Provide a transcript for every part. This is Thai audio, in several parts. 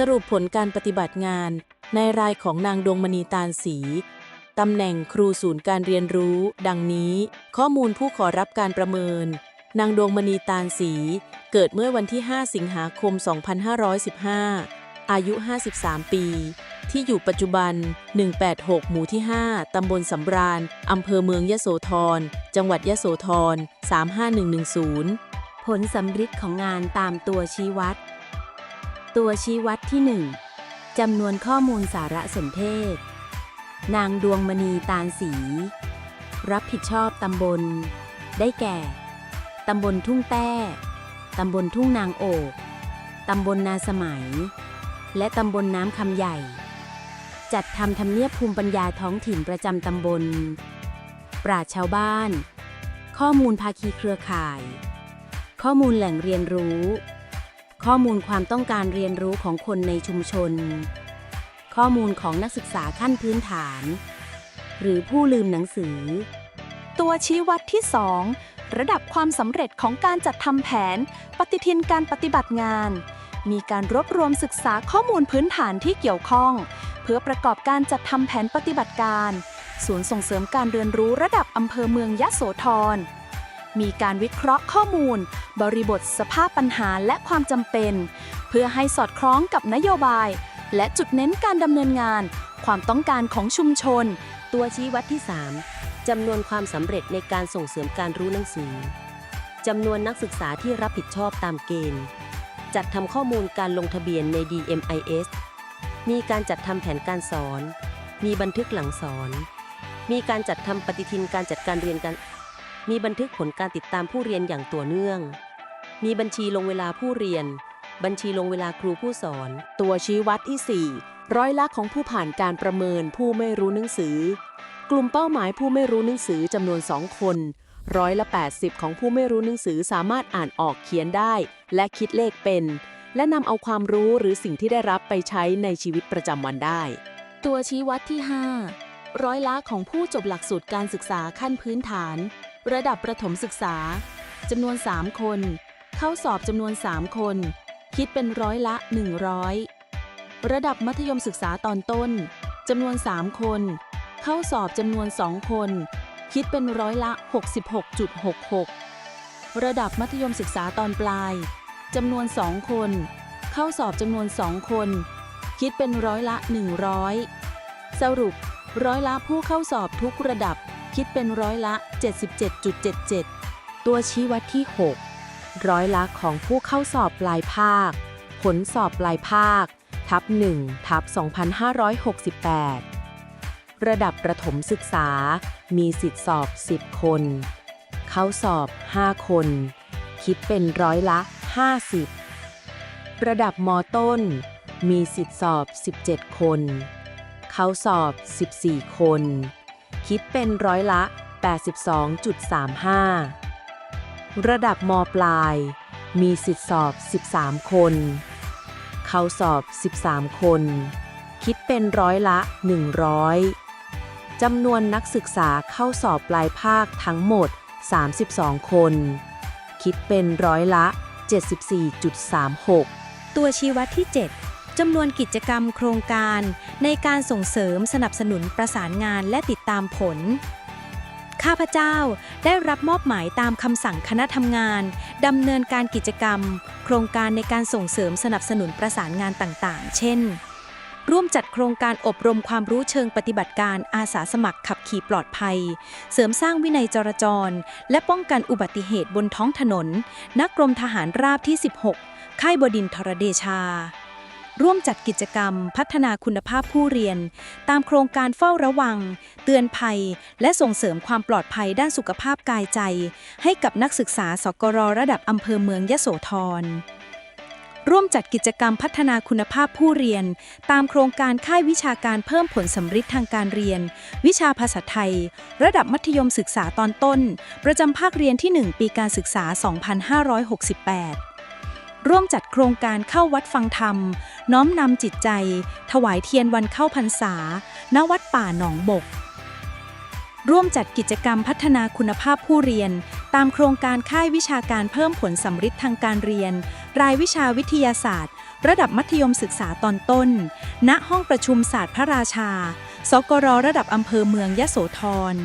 สรุปผลการปฏิบัติงาน ในรายของนางดวงมณีตาลศรีตำแหน่งครูศูนย์การเรียนรู้ ดังนี้ ข้อมูลผู้ขอรับการประเมิน นางดวงมณีตาลศรีเกิดเมื่อวันที่ 5 สิงหาคม 2515 อายุ 53 ปี ที่อยู่ปัจจุบัน 186 หมู่ที่ 5 ตำบลสำราญ อำเภอเมืองยะโสธร จังหวัดยะโสธร 35110 ผลสำฤทธิ์ของงานตามตัวชี้วัด ตัวชี้วัดที่ 1จำนวนข้อมูลสารสนเทศ นางดวงมณีตาลศรีรับผิดชอบตำบล ได้แก่ ตำบลทุ่งแต้ ตำบลทุ่งนางโอกตำบลนาสมัย และตำบลน้ำคำใหญ่ จัดทำทำเนียบภูมิปัญญาท้องถิ่นประจำตำบล ปราชชาวบ้าน ข้อมูลภาคีเครือข่าย ข้อมูลแหล่งเรียนรู้ ข้อมูลความต้องการเรียนรู้ของคนในชุมชน ข้อมูลของนักศึกษาขั้นพื้นฐาน หรือผู้ลืมหนังสือ ตัวชี้วัดที่ 2 ระดับความสำเร็จของการจัดทำแผน ปฏิทินการปฏิบัติงาน มีการรวบรวมศึกษาข้อมูลพื้นฐานที่เกี่ยวข้อง เพื่อประกอบการจัดทำแผนปฏิบัติการ ศูนย์ส่งเสริมการเรียนรู้ระดับอำเภอเมืองยะโสธร มีการวิเคราะห์ข้อมูล บริบทสภาพปัญหาและความจำเป็น เพื่อให้สอดคล้องกับนโยบาย และจุดเน้นการดำเนินงาน ความต้องการของชุมชน ตัวชี้วัดที่ 3จำนวนความสำเร็จในการส่งเสริมการรู้หนังสือจำนวนนักศึกษาที่รับผิดชอบตามเกณฑ์ จัดทำข้อมูลการลงทะเบียนใน DMIS มีการจัดทำแผนการสอน มีบันทึกหลังสอน มีการจัดทำปฏิทินการจัดการเรียนการ มีบันทึกผลการติดตามผู้เรียนอย่างต่อเนื่อง มีบัญชีลงเวลาผู้เรียน บัญชีลงเวลาครูผู้สอน ตัวชี้วัดที่ 4 ร้อยละของผู้ผ่านการประเมินผู้ไม่รู้หนังสือ กลุ่มเป้าหมายผู้ไม่รู้หนังสือจำนวน 2 คนร้อยละ 80 ของผู้ไม่รู้หนังสือสามารถอ่านออกเขียนได้ และคิดเลขเป็น และนำเอาความรู้หรือสิ่งที่ได้รับไปใช้ในชีวิตประจำวันได้ ตัวชี้วัดที่ 5 ร้อยละของผู้จบหลักสูตรการศึกษาขั้นพื้นฐาน ระดับประถมศึกษาจำนวน 3 คน เข้าสอบจำนวน 3 คน คิดเป็นร้อยละ 100 ระดับมัธยมศึกษาตอนต้นจำนวน 3 คน เข้าสอบจำนวน 2 คน คิดเป็นร้อยละ 66.66 ระดับมัธยมศึกษาตอนปลายจำนวน 2 คน เข้าสอบจำนวน 2 คน คิดเป็นร้อยละ 100 สรุปร้อยละผู้เข้าสอบทุกระดับ คิดเป็นร้อยละ 77.77 ตัวชี้วัดที่ 6 ร้อยละของผู้เข้าสอบปลายภาค ผลสอบปลายภาค ทับ1ทับ2568 ระดับประถมศึกษา มีสิทธิสอบ 10 คน เข้าสอบ 5 คน คิดเป็นร้อยละ 50 ระดับมต้น มีสิทธิสอบ 17 คน เข้าสอบ 14 คน คิดเป็นร้อยละ 82.35 ระดับมปลาย มีสิทธิสอบ 13 คน เข้าสอบ 13 คน คิดเป็นร้อยละ 100 จำนวนนักศึกษาเข้าสอบปลายภาคทั้งหมด 32 คน คิดเป็นร้อยละ 74.36 ตัวชี้วัดที่ 7 จำนวนกิจกรรมโครงการ ในการส่งเสริมสนับสนุนประสานงานและติดตามผล ข้าพเจ้าได้รับมอบหมายตามคำสั่งคณะทำงานดำเนินการกิจกรรม โครงการในการส่งเสริมสนับสนุนประสานงานต่างๆ เช่น ร่วมจัดโครงการอบรมความรู้เชิงปฏิบัติการอาสาสมัครขับขี่ปลอดภัย เสริมสร้างวินัยจราจร และป้องกันอุบัติเหตุบนท้องถนน นักกรมทหารราบที่ 16 ค่ายบดินทรเดชา ร่วมจัดกิจกรรม พัฒนาคุณภาพผู้เรียน ตามโครงการเฝ้าระวัง เตือนภัย และส่งเสริมความปลอดภัยด้านสุขภาพกายใจ ให้กับนักศึกษาสกรระดับอำเภอเมืองยโสธรร่วมจัดกิจกรรมพัฒนาคุณภาพผู้เรียน ตามโครงการค่ายวิชาการเพิ่มผลสำฤทธิ์ทางการเรียน วิชาภาษาไทย ระดับมัธยมศึกษาตอนต้น ประจำภาคเรียนที่ 1 ปีการศึกษา 2568 ร่วมจัดโครงการเข้าวัดฟังธรรม น้อมนำจิตใจ ถวายเทียนวันเข้าพรรษา ณ วัดป่าหนองบก ร่วมจัดกิจกรรมพัฒนาคุณภาพผู้เรียน ตามโครงการค่ายวิชาการเพิ่มผลสำฤทธิ์ทางการเรียน รายวิชาวิทยาศาสตร์ ระดับมัธยมศึกษาตอนต้น ณ ห้องประชุมศาสตร์พระราชา สกรระดับอำเภอเมืองยะโสธร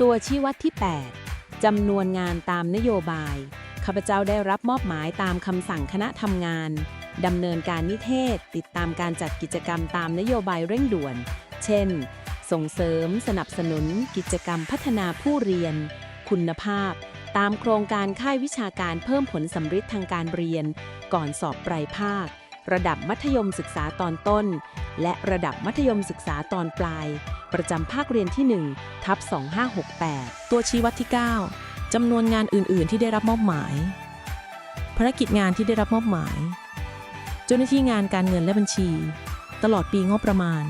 ตัวชี้วัดที่ 8จำนวนงานตามนโยบาย ข้าพเจ้าได้รับมอบหมายตามคำสั่งคณะทำงานดำเนินการนิเทศ ติดตามการจัดกิจกรรมตามนโยบายเร่งด่วน เช่น ส่งเสริม สนับสนุน กิจกรรมพัฒนาผู้เรียน คุณภาพ ตามโครงการค่ายวิชาการเพิ่มผลสำฤทธิ์ทางการเรียน ก่อนสอบปลายภาค ระดับมัธยมศึกษาตอนต้น และระดับมัธยมศึกษาตอนปลาย ประจำภาคเรียนที่ 1 ทับ 2568 ตัวชี้วัดที่ 9 จำนวนงานอื่น ๆ ที่ได้รับมอบหมาย ภารกิจงานที่ได้รับมอบหมาย เจ้าหน้าที่งานการเงินและบัญชี ตลอดปีงบประมาณ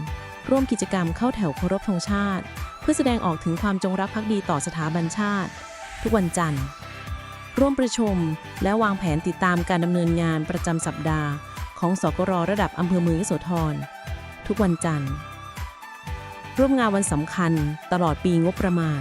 ร่วมกิจกรรมเข้าแถวเคารพธงชาติ เพื่อแสดงออกถึงความจงรักภักดีต่อสถาบันชาติ ทุกวันจันทร์ ร่วมประชุมและวางแผนติดตามการดำเนินงานประจำสัปดาห์ ของสกรระดับอำเภอเมืองยโสธรทุกวันจันทร์ ร่วมงานวันสำคัญตลอดปีงบประมาณ